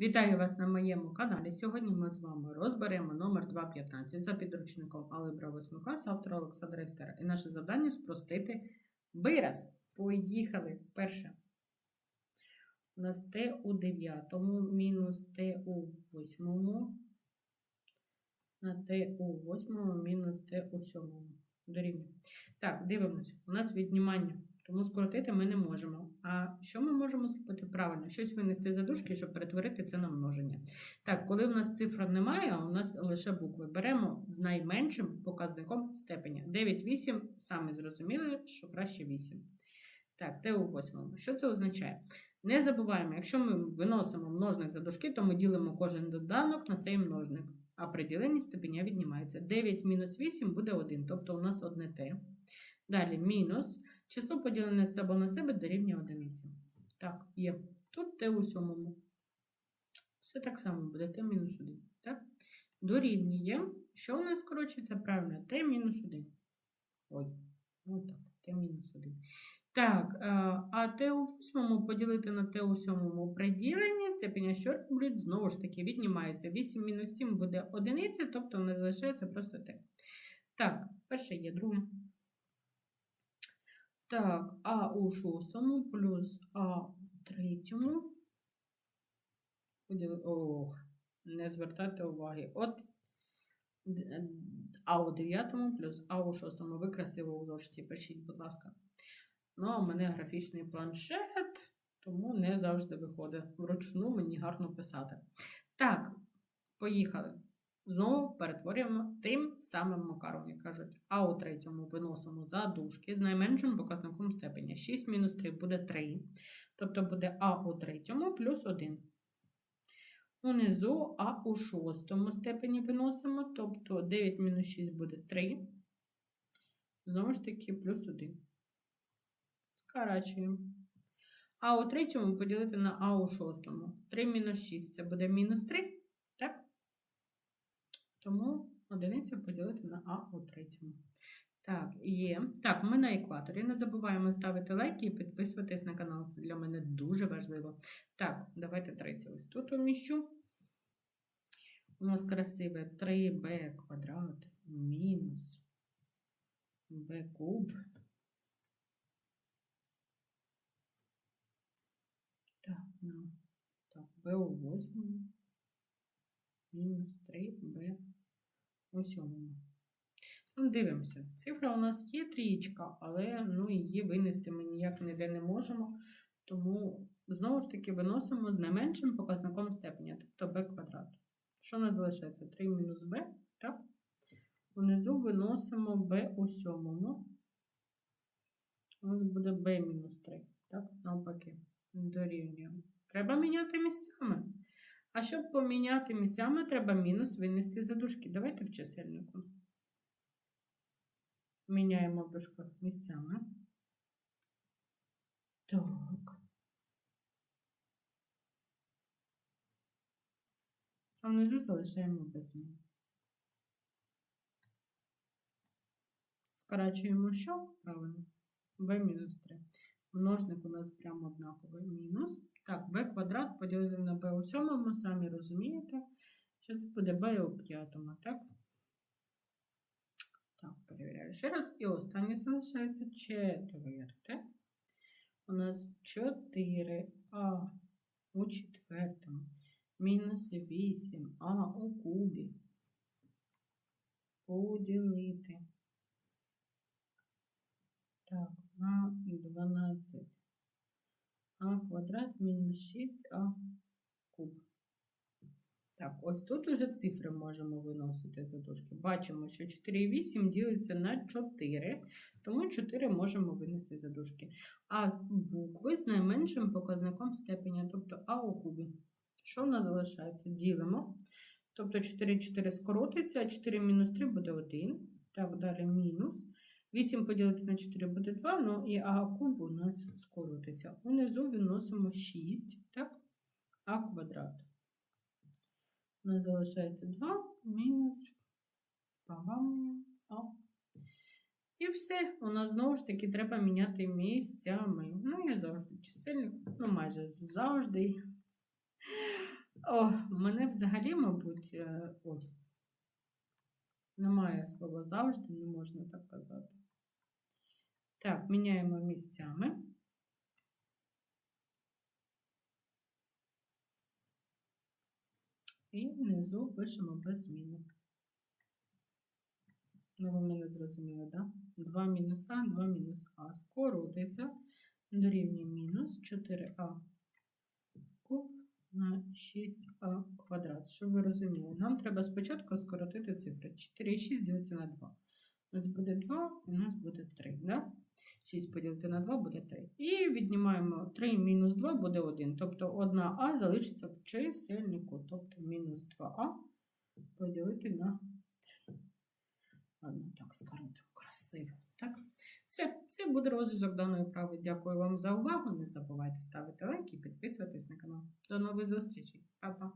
Вітаю вас на моєму каналі. Сьогодні ми з вами розберемо номер 215 за підручником Алgebra 8 класу автора Олександра Істера. І наше завдання спростити вираз. Поїхали. Перше. У нас t у 9 мінус t у 8 на t у 8 мінус t у 7 дорівнює. Так, дивимося. У нас віднімання. Тому скоротити ми не можемо. А що ми можемо зробити правильно? Щось винести за дужки, щоб перетворити це на множення. Так, коли в нас цифра немає, у нас лише букви. Беремо з найменшим показником степеня. 9, 8, самі зрозуміли, що краще 8. Так, Т у восьмому. Що це означає? Не забуваємо, якщо ми виносимо множник за дужки, то ми ділимо кожен доданок на цей множник. А при діленні степеня віднімається. 9 мінус 8 буде 1, тобто у нас одне Т. Далі мінус. Число поділене себе на себе дорівнює одиниці. Так, є. Тут t у сьомому. Все так само буде t мінус 1. Так? Дорівнює. Що у нас скорочується? Правильно, t мінус 1. Ой, отак, t мінус 1. Так, е, а t у восьмому поділити на t у сьомому при діленні степеня, що роблять? Знову ж таки, віднімається. 8 мінус 7 буде одиниця, тобто не залишається просто t. Так, перше є, друге. Так, А у шостому плюс А у третьому. Ох, не звертайте уваги. От А у дев'ятому плюс А у шостому. Ви красиво у зошиті пишіть, будь ласка. Ну, а у мене графічний планшет, тому не завжди виходить. Вручну мені гарно писати. Так, поїхали. Знову перетворюємо тим самим макаром, як кажуть. А у третьому виносимо за дужки з найменшим показником степеня. 6 мінус 3 буде 3. Тобто буде А у третьому плюс 1. Унизу А у шостому степені виносимо, тобто 9 мінус 6 буде 3. Знову ж таки, плюс 1. Скорачуємо. А у третьому поділити на А у шостому. 3 мінус 6 це буде мінус 3. Так? Тому одиницю поділити на А у третьому. Так, є. Так, ми на екваторі. Не забуваємо ставити лайки і підписуватись на канал. Це для мене дуже важливо. Так, давайте третє ось тут уміщу. У нас красиве 3b квадрат мінус b куб. Ну, так, b у восьмому мінус 3b у сьомому. Ну, дивимося. Цифра у нас є трієчка, але ну, її винести ми ніяк ніде не можемо. Тому знову ж таки виносимо з найменшим показником степеня, тобто b квадрат. Що нас залишається? 3 мінус b, так? Унизу виносимо b у сьомому. У нас буде b мінус 3, так? Навпаки, дорівнюємо. Треба міняти місцями. А щоб поміняти місцями, треба мінус винести за дужки. Давайте в чисельнику. Міняємо в місцями. Так. А внизу залишаємо без змін. Скорачуємо що? Правильно. b мінус 3. Множник у нас прямо однаковий. Мінус. Так, b квадрат поділити на b у сьомому, самі розумієте, що це буде b у п'ятому, так? Так, перевіряю ще раз. І останнє залишається четверте. У нас 4а у четвертому. Мінус 8а у кубі. Поділити. Так, на 12. Квадрат мінус 6а куб. Так, ось тут уже цифри можемо виносити за дужки. Бачимо, що 4,8 ділиться на 4, тому 4 можемо винести за дужки. А букви з найменшим показником степеня, тобто А у кубі. Що в нас залишається? Ділимо. Тобто 4, 4 скоротиться, а 4 мінус 3 буде 1. Так, далі мінус. 8 поділити на 4 буде 2, ну і а куб у нас скоротиться. Унизу відносимо 6, так? А квадрат. У нас залишається 2 мінус А. І все. У нас знову ж таки треба міняти місцями. Ну, я завжди чисельник, ну майже завжди. О, мене взагалі, мабуть, е, ой. Немає слова завжди, не можна так казати. Так, міняємо місцями. І внизу пишемо без змінок. Ну, ви мене зрозуміли, так? Да? 2 мінус А, 2 мінус А. Скоротиться дорівнює мінус 4А куб на 6А квадрат. Щоб ви розуміли, нам треба спочатку скоротити цифри. 4 і 6 ділиться на 2. У нас буде 2, у нас буде 3. Да? 6 поділити на 2 буде 3. І віднімаємо 3 мінус 2 буде 1. Тобто 1А залишиться в чисельнику. Тобто мінус 2А поділити на 3. Ладно, так скоротимо красиво. Так? Все, це буде розв'язок даної вправи. Дякую вам за увагу. Не забувайте ставити лайк і підписуватись на канал. До нових зустрічей. Па-па!